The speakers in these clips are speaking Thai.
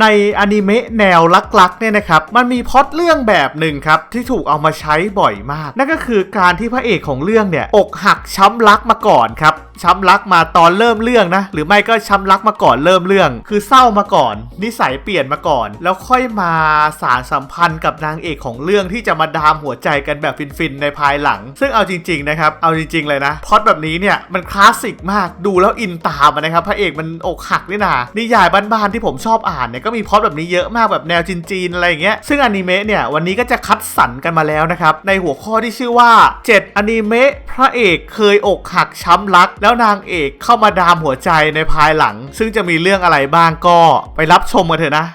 ในอนิเมะแนวลักๆเนี่ยนะครับมันมีพล็อตเรื่องแบบหนึ่งครับที่ถูกเอามาใช้บ่อยมาก นั่นก็คือการที่พระเอกของเรื่องเนี่ยอกหักช้ำรักมาก่อนครับ ช้ำรักมาตอนเริ่มเรื่องนะ หรือไม่ก็ช้ำรักมาก่อนเริ่มเรื่อง คือเศร้ามาก่อน นิสัยเปลี่ยนมาก่อน แล้วค่อยมาสารสัมพันธ์กับนางเอกของเรื่องที่จะมาดามหัวใจกันแบบฟินๆในภายหลัง ซึ่งเอาจริง ๆ นะครับ เอาจริง ๆ เลยนะพอตแบบนี้เนี่ยมันคลาสสิกมากดูแล้วอินตามนะครับพระเอกมันอกหักนี่นานิยายบ้านๆที่ผมชอบอ่านเนี่ยก็มีพอตแบบนี้เยอะมากแบบแนวจีนๆอะไรอย่างเงี้ยซึ่งอนิเมะเนี่ยวันนี้ก็จะคัดสรรกันมาแล้วนะครับในหัวข้อที่ชื่อว่า 7อนิเมะพระเอกเคยอกหักช้ำรักแล้วแล้วนางเอกเข้ามาดามหัวใจในภายหลัง ซึ่งจะมีเรื่องอะไรบ้างก็ไปรับชมกันเถอะนะ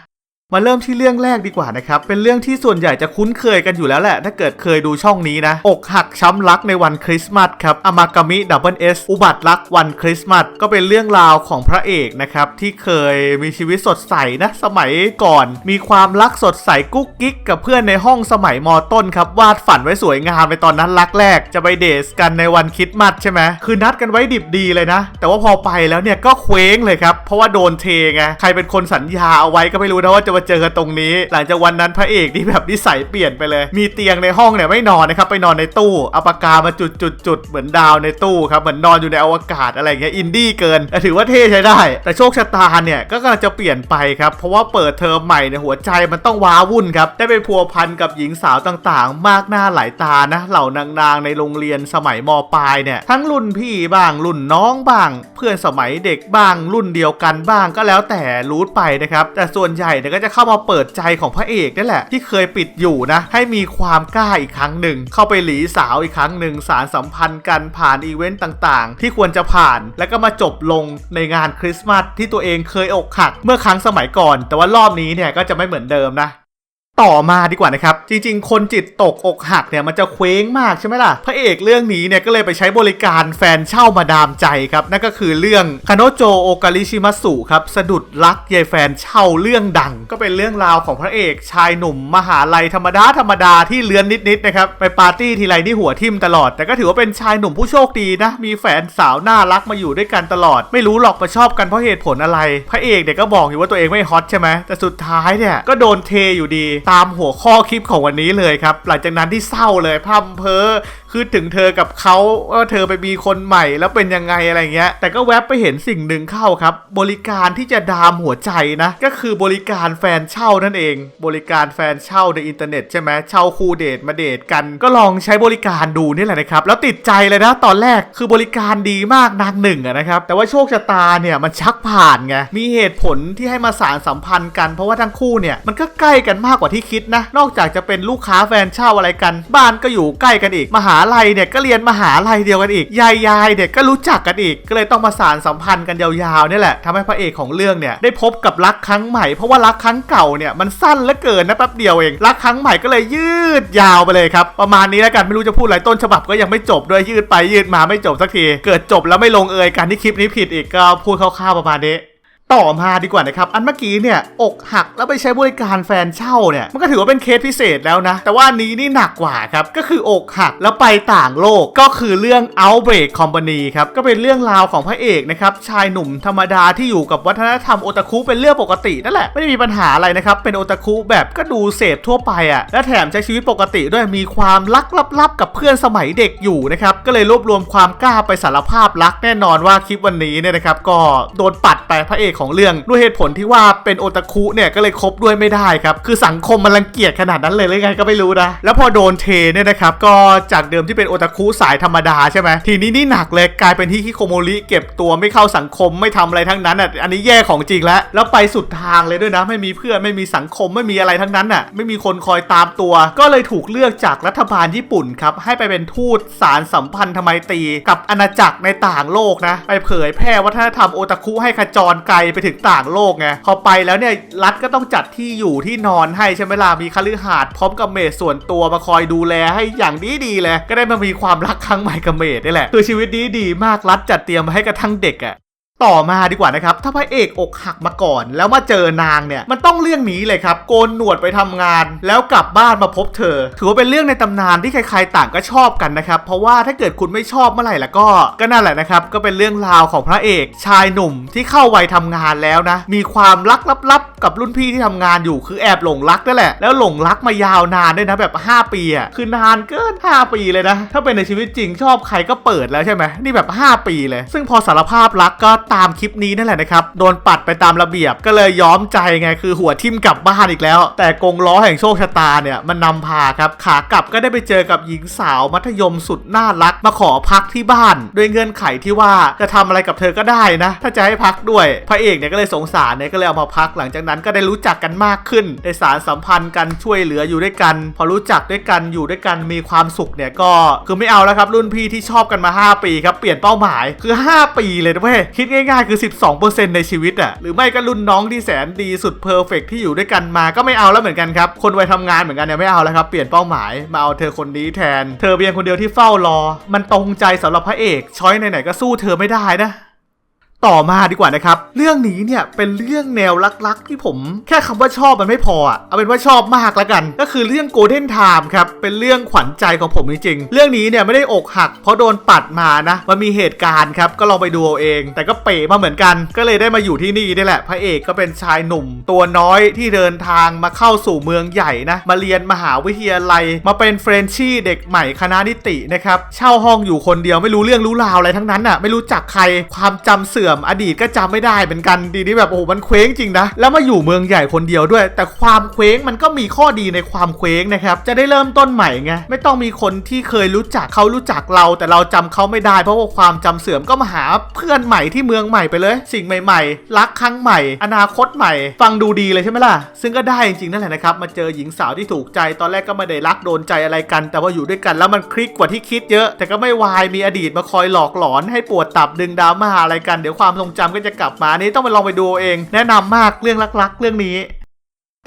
มาเริ่มที่เรื่องแรกดีกว่านะครับ เป็นเรื่องที่ส่วนใหญ่จะคุ้นเคยกันอยู่แล้วแหละ ถ้าเกิดเคยดูช่องนี้นะ อกหักช้ำรักในวันคริสต์มาสครับอามากามิดับเบิลเอสอุบัติรักวันคริสต์มาส ก็เป็นเรื่องราวของพระเอกนะครับ ที่เคยมีชีวิตสดใสนะ สมัยก่อน มีความรักสดใสกุ๊กกิ๊กกับเพื่อนในห้องสมัยมต้นครับ วาดฝันไว้สวยงามในตอนนั้นรักแรก จะไปเดทกันในวันคริสต์มาสใช่ไหมคือนัดกันไว้ดิบดีเลยนะ แต่ว่าพอไปแล้วเนี่ยก็เคว้งเลยครับ เพราะว่าโดนเทไง ใครเป็นคนสัญญาเอาไว้ก็ไม่รู้นะว่าจะมาเจอกันตรงนี้ หลังจากวันนั้นพระเอกที่แบบนิสัยเปลี่ยนไปเลย มีเตียงในห้องเนี่ยไม่นอนนะครับไปนอนในตู้เอาปากกามาจุดจุดจุดเหมือนดาวในตู้ครับเหมือนนอนอยู่ในอวกาศอะไรเงี้ยอินดี้เกินแต่ถือว่าเท่ใช้ได้ แต่โชคชะตาเนี่ยก็กำลังจะเปลี่ยนไปครับเพราะว่าเปิดเทอมใหม่ในยหัวใจมันต้องว้าวุ่นครับได้ไปพัวพันกับหญิงสาวต่างๆ มากหน้าหลายตานะเหล่านางๆในโรงเรียนสมัยมปลายเนี่ยทั้งรุ่นพี่บ้างรุ่นน้องบ้าง เพื่อนสมัยเด็กบ้างรุ่นเดียวกันบ้างก็แล้วแต่รู้ไปนะครับแต่ส่วนใหญ่เนี่ยก็จะเข้ามาเปิดใจของพระเอกนี่แหละ ที่เคยปิดอยู่นะ ให้มีความกล้าอีกครั้งหนึ่ง เข้าไปหลีสาวอีกครั้งหนึ่งสารสัมพันธ์กันผ่านอีเวนต์ต่างๆ ที่ควรจะผ่าน แล้วก็มาจบลงในงานคริสต์มาสที่ตัวเองเคยอกหัก เมื่อครั้งสมัยก่อน แต่ว่ารอบนี้เนี่ยก็จะไม่เหมือนเดิมนะ ต่อมาดีกว่านะครับ จริง ๆ คนจิตตกอกหักเนี่ยมันจะเคว้งมากใช่ไหมล่ะ พระเอกเรื่องนี้เนี่ยก็เลยไปใช้บริการแฟนเช่ามาดามใจครับ นั่นก็คือเรื่องคาโนโจโอกาลิชิมัสุครับสะดุดรักยายแฟนเช่าเรื่องดัง ก็เป็นเรื่องราวของพระเอกชายหนุ่มมหาลัยธรรมดาธรรมดาที่เลือนนิดๆนะครับไปปาร์ตี้ทีไรนี่หัวทิ่มตลอด แต่ก็ถือว่าเป็นชายหนุ่มผู้โชคดีนะมีแฟนสาวน่ารักมาอยู่ด้วยกันตลอด ไม่รู้หรอกมาชอบกันเพราะเหตุผลอะไร พระเอกเนี่ยก็บอกอยู่ว่าตัวเองไม่ฮอตใช่ไหมแต่สุดท้ายเนี่ยก็โดนเทอยู่ดีตามหัวข้อคลิปของวันนี้เลยครับ หลังจากนั้นที่เศร้าเลยพร่ำเพอ คือถึงเธอกับเขาว่าเธอไปมีคนใหม่แล้วเป็นยังไงอะไรเงี้ย แต่ก็แวบไปเห็นสิ่งหนึ่งเข้าครับ บริการที่จะดามหัวใจนะ ก็คือบริการแฟนเช่านั่นเอง บริการแฟนเช่าในอินเทอร์เน็ตใช่ไหมเช่าคู่เดทมาเดทกัน ก็ลองใช้บริการดูนี่แหละนะครับ แล้วติดใจเลยนะตอนแรกคือบริการดีมากนางหนึ่งอะนะครับ แต่ว่าโชคชะตาเนี่ยมันชักผ่านไง มีเหตุผลที่ให้มาสารสัมพันธ์กัน เพราะว่าทั้งคู่เนี่ยมันก็ใกล้กันมากกว่าที่คิดนะ นอกจากจะเป็นลูกค้าแฟนเช่าอะไรกัน บ้านก็อยู่ใกล้กันอีก มหาลัยเนี่ยก็เรียนมหาลัยเดียวกันอีก ยายยายเนี่ยก็รู้จักกันอีก ก็เลยต้องมาสารสัมพันธ์กันยาวๆเนี่ยแหละทำให้พระเอกของเรื่องเนี่ยได้พบกับรักครั้งใหม่ เพราะว่ารักครั้งเก่าเนี่ยมันสั้นเหลือเกินนะแป๊บเดียวเอง รักครั้งใหม่ก็เลยยืดยาวไปเลยครับประมาณนี้แล้วกันไม่รู้จะพูดอะไรต้นฉบับก็ยังไม่จบด้วยยืดไปยืดมาไม่จบสักที เกิดจบแล้วไม่ลงเอยกันที่คลิปนี้ผิดอีกก็พูดคร่าวๆประมาณนี้ ต่อมาดีกว่านะครับ อันเมื่อกี้เนี่ย อกหักแล้วไปใช้บริการแฟนเช่าเนี่ย มันก็ถือว่าเป็นเคสพิเศษแล้วนะ แต่ว่านนี้นี่หนักกว่าครับ ก็คืออกหักแล้วไปต่างโลกก็คือเรื่อง Outbreak Company ครับ ก็เป็นเรื่องราวของพระเอกนะครับ ชายหนุ่มธรรมดาที่อยู่กับวัฒนธรรมโอตาคุเป็นเรื่องปกตินั่นแหละ ไม่ได้มีปัญหาอะไรนะครับ เป็นโอตาคุแบบก็ดูเสพทั่วไปอะ่ะ และแถมใช้ชีวิตปกติด้วยมีความลักลับๆกับเพื่อนสมัยเด็กอยู่นะครับ ก็เลยรวบรวมความกล้าไปสารภาพรักแน่นอนว่าคลิปวันนี้เนี่ยนะครับก็โดนปัดไปพระเอกของเรื่องด้วยเหตุผลที่ว่าเป็นโอตาคุเนี่ยก็เลยคบด้วยไม่ได้ครับ คือสังคมมันรังเกียจขนาดนั้นเลยหรือไงก็ไม่รู้นะ แล้วพอโดนเทเนี่ยนะครับ ก็จากเดิมที่เป็นโอตาคุสายธรรมดาใช่ไหมทีนี้นี่หนักเลยกลายเป็นที่ฮิโคโมริเก็บตัวไม่เข้าสังคมไม่ทำอะไรทั้งนั้นอะอันนี้แย่ของจริงแล้ว แล้วไปสุดทางเลยด้วยนะ ไม่มีเพื่อนไม่มีสังคมไม่มีอะไรทั้งนั้นอะไม่มีคนคอยตามตัว ก็เลยถูกเลือกจากรัฐบาลญี่ปุ่นครับให้ไปเป็นทูตสารสัมพันธ์ทไมตี กับอาณาจักรในต่างโลกนะ ไปเผยแพร่วัฒนธรรมโอตาคุให้ขจรไกลไปถึงต่างโลกไงพอไปแล้วเนี่ยรัฐก็ต้องจัดที่อยู่ที่นอนให้ใช่ไหมล่ะมีคฤหาสน์พร้อมกับเมดส่วนตัวมาคอยดูแลให้อย่างดีดีเลยก็ได้มามีความรักครั้งใหม่กับเมดนี่แหละคือชีวิตดีดีมากรัฐจัดเตรียมมาให้กระทั่งเด็กอะ ต่อมาดีกว่านะครับ ถ้าพระเอกอกหักมาก่อน แล้วมาเจอนางเนี่ย มันต้องเรื่องนี้เลยครับ โกนหนวดไปทำงาน แล้วกลับบ้านมาพบเธอ ถือว่าเป็นเรื่องในตำนานที่ใครๆต่างก็ชอบกันนะครับ เพราะว่าถ้าเกิดคุณไม่ชอบเมื่อไหร่ละก็ ก็นั่นแหละนะครับ ก็เป็นเรื่องราวของพระเอก ชายหนุ่มที่เข้าวัยทำงานแล้วนะ มีความรักลับๆกับรุ่นพี่ที่ทำงานอยู่ คือแอบหลงรักนั่นแหละ แล้วหลงรักมายาวนานด้วยนะแบบ 5 ปีอะ คือนานเกิน 5 ปีเลยนะ ถ้าเป็นในชีวิตจริงชอบใครก็เปิดแล้วใช่ไหมนี่แบบ 5 ปีเลย ซึ่งพอสารภาพรักก็ตามคลิปนี้นั่นแหละนะครับ โดนปัดไปตามระเบียบก็เลยย้อมใจไงคือหัวทิ่มกลับบ้านอีกแล้ว แต่กงล้อแห่งโชคชะตาเนี่ยมันนำพาครับขากลับก็ได้ไปเจอกับหญิงสาวมัธยมสุดน่ารักมาขอพักที่บ้าน ด้วยเงื่อนไขที่ว่าจะทำอะไรกับเธอก็ได้นะ ถ้าจะให้พักด้วย พระเอกเนี่ยก็เลยสงสารเนี่ยก็เลยเอามาพักหลังจากนั้นก็ได้รู้จักกันมากขึ้นได้สารสัมพันธ์กันช่วยเหลืออยู่ด้วยกัน พอรู้จักด้วยกันอยู่ด้วยกันมีความสุขเนี่ยก็คือไม่เอาแล้วครับรุ่นพี่ที่ชอบกันมา 5 ปีครับเปลี่ยนเป้าหมายคือ 5 ปีเลยนะเว้ยคิดง่ายๆ คือ 12%ในชีวิตอะหรือไม่ก็รุ่นน้องที่แสนดีสุดเพอร์เฟกที่อยู่ด้วยกันมาก็ไม่เอาแล้วเหมือนกันครับ คนวัยทำงานเหมือนกันเนี่ยไม่เอาแล้วครับ เปลี่ยนเป้าหมายมาเอาเธอคนนี้แทน เธอเพียงคนเดียวที่เฝ้ารอ มันตรงใจสำหรับพระเอกช้อยไหนๆก็สู้เธอไม่ได้นะ ต่อมาดีกว่านะครับ เรื่องนี้เนี่ยเป็นเรื่องแนวลักๆ ที่ผมแค่คำว่าชอบมันไม่พออะเอาเป็นว่าชอบมากแล้วกัน ก็คือเรื่อง Golden Time ครับเป็นเรื่องขวัญใจของผมจริงๆเรื่องนี้เนี่ยไม่ได้อกหัก เพราะโดนปัดมานะมันมีเหตุการณ์ครับก็ลองไปดูเอาเอง แต่ก็เป๋มาเหมือนกัน ก็เลยได้มาอยู่ที่นี่นี่แหละ พระเอกก็เป็นชายหนุ่ม ตัวน้อยที่เดินทางมาเข้าสู่เมืองใหญ่นะมาเรียนมหาวิทยาลัย มาเป็นเฟรนชี่เด็กใหม่คณะนิตินะครับเช่าห้องอยู่คนเดียวไม่รู้เรื่องรู้ราวอะไรทั้งนั้นอะไม่รู้จักใครความจำเสื่อมอดีตก็จำไม่ได้เหมือนกันดีนี่แบบโอ้มันเคว้งจริงนะแล้วมาอยู่เมืองใหญ่คนเดียวด้วย แต่ความเคว้งมันก็มีข้อดีในความเคว้งนะครับจะได้เริ่มต้นใหม่ไงไม่ต้องมีคนที่เคยรู้จักเขารู้จักเรา แต่เราจำเขาไม่ได้เพราะว่าความจำเสื่อมก็มาหาเพื่อนใหม่ที่เมืองใหม่ไปเลย สิ่งใหม่ ๆ รักครั้งใหม่ อนาคตใหม่ ฟังดูดีเลยใช่ไหมล่ะ ซึ่งก็ได้จริงๆนั่นแหละนะครับมาเจอหญิงสาวที่ถูกใจตอนแรกก็ไม่ได้รักโดนใจอะไรกัน แต่ว่าอยู่ด้วยกันแล้วมันคลิกกว่าที่คิดเยอะ แต่ก็ไม่วายมีอดีตมาคอยหลอกหลอนให้ปวดตับดึงดราม่าอะไรกันเดี๋ยวความทรงจำก็จะกลับมานี่ต้องไปลองไปดูเอง แนะนำมากเรื่องรักๆ เรื่องนี้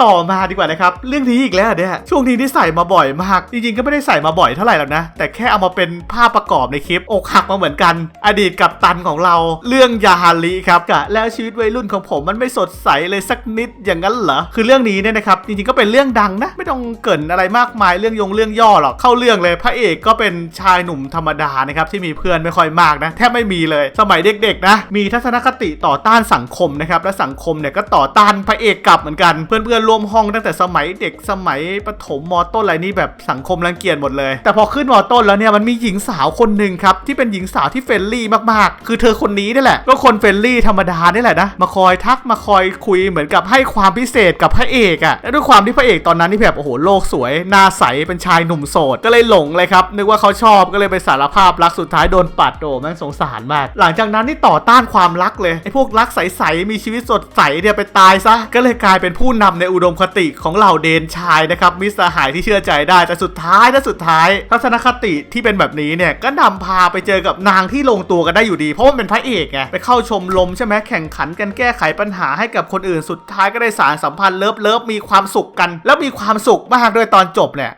ต่อมาดีกว่านะครับ เรื่องนี้อีกแล้วเนี่ยช่วงนี้ที่ใส่มาบ่อยมาก จริงๆก็ไม่ได้ใส่มาบ่อยเท่าไหร่หรอกนะ แต่แค่เอามาเป็นภาพประกอบในคลิปอกหักมาเหมือนกัน อดีตกับตันของเรา เรื่องยาฮาริครับกะแล้วชีวิตวัยรุ่นของผมมันไม่สดใสเลยสักนิดอย่างนั้นเหรอคือเรื่องนี้เนี่ยนะครับจริงๆก็เป็นเรื่องดังนะ ไม่ต้องเกินอะไรมากมายเรื่องยงเรื่องย่อหรอกเข้าเรื่องเลยพระเอกก็เป็นชายหนุ่มธรรมดานะครับที่มีเพื่อนไม่ค่อยมากนะแทบไม่มีเลย สมัยเด็กๆนะมีทัศนคติต่อต้านสังคมนะครับและสังคมเนี่ยก็ต่อต้านพระเอกกลับเหมือนกันเพื่อนๆร่วมห้องตั้งแต่สมัยเด็กสมัยประถมมต้นอะไรนี่แบบสังคมรังเกียจหมดเลย แต่พอขึ้นมต้นแล้วเนี่ยมันมีหญิงสาวคนหนึ่งครับที่เป็นหญิงสาวที่เฟรนลี่มากๆ คือเธอคนนี้นี่แหละ ก็คนเฟรนลี่ธรรมดานี่แหละนะมาคอยทักมาคอยคุยเหมือนกับให้ความพิเศษกับพระเอกอะ่ะและด้วยความที่พระเอกตอนนั้นนี่แบบโอ้โหโลกสวยหน้าใสเป็นชายหนุ่มโสดก็เลยหลงเลยครับนึกว่าเขาชอบก็เลยไปสารภาพรักสุดท้ายโดนปัดโดม่งสงสารมาก หลังจากนั้นนี่ต่อต้านความรักเลยไอ้พวกรักใสๆมีชีวิตสดใสเนี่ยไปตายซะก็เลยกลายเป็นผู้นำในอุดมคติของเหล่าเดนชายนะครับมิสหายที่เชื่อใจได้แต่สุดท้ายและสุดท้าย ทัศนคติที่เป็นแบบนี้เนี่ยก็นำพาไปเจอกับนางที่ลงตัวกันได้อยู่ดี เพราะว่าเป็นพระเอกไงไปเข้าชมลมใช่ไหมแข่งขันกันแก้ไขปัญหาให้กับคนอื่นสุดท้ายก็ได้สารสัมพันธ์เลิฟเลิฟมีความสุขกัน แล้วมีความสุขมากด้วยตอนจบเนี่ย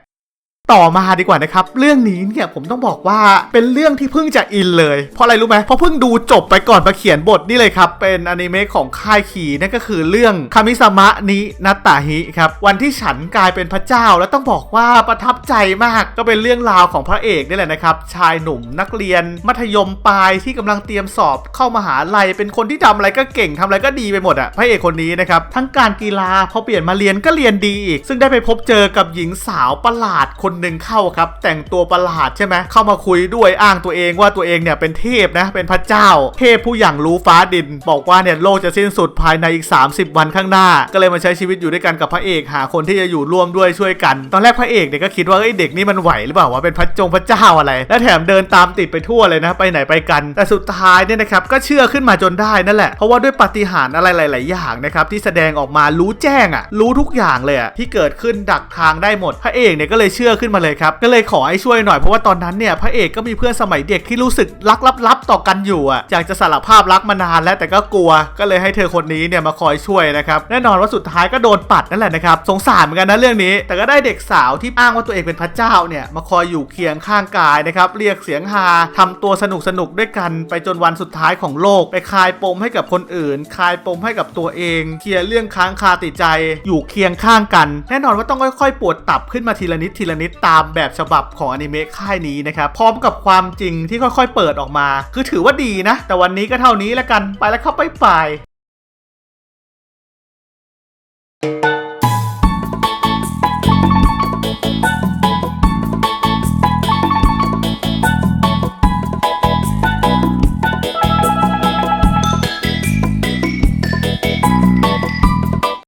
ต่อมาดีกว่านะครับ เรื่องนี้เนี่ยผมต้องบอกว่าเป็นเรื่องที่เพิ่งจะอินเลย เพราะอะไรรู้ไหมเพราะเพิ่งดูจบไปก่อนมาเขียนบทนี่เลยครับ เป็นอนิเมะของค่ายขีนั่นก็คือเรื่องคามิสมะนินัตตาฮิครับวันที่ฉันกลายเป็นพระเจ้าแล้วต้องบอกว่าประทับใจมากก็เป็นเรื่องราวของพระเอกนี่แหละนะครับชายหนุ่มนักเรียน มัธยมปลายที่กำลังเตรียมสอบเข้ามหาลัยเป็นคนที่ทำอะไรก็เก่งทำอะไรก็ดีไปหมดอะพระเอกคนนี้นะครับทั้งการกีฬาพอเปลี่ยนมาเรียนก็เรียนดีอีกซึ่งได้ไปพบเจอกับหญิงสาวประหลาดคนหนึ่งเข้าครับ แต่งตัวประหลาดใช่ไหมเข้ามาคุยด้วยอ้างตัวเองว่าตัวเองเนี่ยเป็นเทพนะเป็นพระเจ้า เทพผู้อย่างรู้ฟ้าดิน บอกว่าเนี่ยโลกจะสิ้นสุดภายในอีก 30 วันข้างหน้า ก็เลยมาใช้ชีวิตอยู่ด้วยกันกับพระเอกหาคนที่จะอยู่ร่วมด้วยช่วยกัน ตอนแรกพระเอกเนี่ยก็คิดว่าเอ้เด็กนี่มันไหวหรือเปล่าว่าเป็นพระจงพระเจ้าอะไร และแถมเดินตามติดไปทั่วเลยนะไปไหนไปกัน แต่สุดท้ายเนี่ยนะครับก็เชื่อขึ้นมาจนได้นั่นแหละเพราะว่าด้วยปาฏิหาริย์อะไรหลาย ๆ อย่างนะครับที่แสดงออกมารู้แจ้งอะรู้ทุกอย่างเลยอะที่เกิดขึ้นดักทางได้หมดพระเอกเนี่ยก็เลยเชื่อขึ้นมาเลยครับก็เลยขอให้ช่วยหน่อยเพราะว่าตอนนั้นเนี่ยพระเอกก็มีเพื่อนสมัยเด็กที่รู้สึกรักลับๆต่อกันอยู่อะอยากจะสารภาพรักมานานแล้วแต่ก็กลัว ก็เลยให้เธอคนนี้เนี่ยมาคอยช่วยนะครับแน่นอนว่าสุดท้ายก็โดนปัดนั่นแหละนะครับสงสารเหมือนกันนะเรื่องนี้ แต่ก็ได้เด็กสาวที่อ้างว่าตัวเองเป็นพระเจ้าเนี่ยมาคอยอยู่เคียงข้างกายนะครับเรียกเสียงฮาทำตัวสนุกสนุกด้วยกัน ไปจนวันสุดท้ายของโลก ไปคลายปมให้กับคนอื่น คลายปมให้กับตัวเองเคลียร์เรื่องค้างคาติดใจ อยู่เคียงข้างกัน แน่นอนว่าต้องค่อยๆ ปวดตับขึ้นมาทีละนิดทีละนิดตามแบบฉบับของอนิเมะค่ายนี้นะครับ พร้อมกับความจริงที่ค่อยๆเปิดออกมา คือถือว่าดีนะ แต่วันนี้ก็เท่านี้แล้วกัน ไปแล้วเข้าไปไป